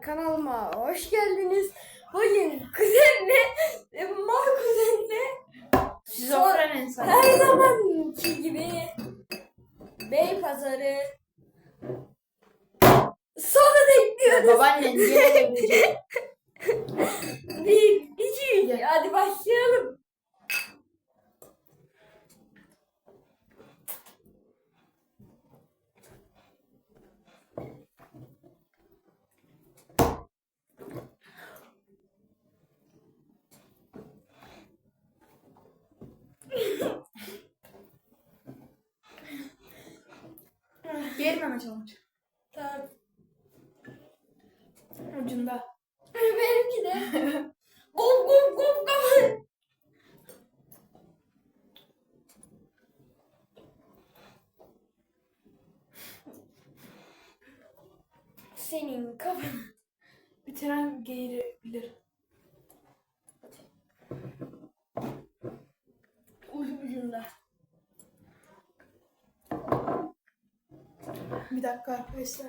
kanalıma hoş geldiniz. Bugün kuzenle, e, mal kuzenle Şizofren insan. her zamanki gibi Bey Pazarı sonra bekliyoruz. Babaannen gene Ama challenge. Tamam. Ucunda. Benimki de. Gop gop gop gop. Senin kafan. Bitiren geğirebilir. Ucu ucunda. Bir dakika arkadaşlar.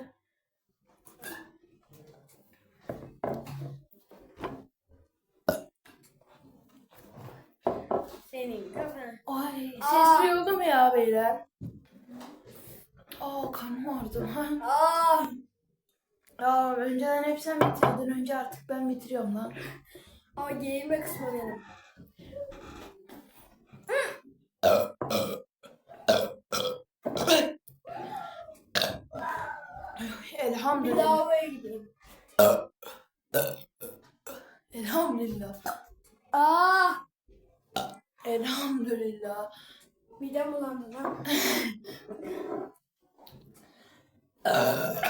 Senin kafan. Ay ses duyuldu mu ya beyler? Aa karnım ağrıdı. Aa, Aa önceden hep sen bitirdin. Önce artık ben bitiriyorum lan. ama geğirme kısmı benim. Bir Elhamdülillah. lavaboya gideyim. Elhamdülillah. Aa, Elhamdülillah. midem bulandı lan.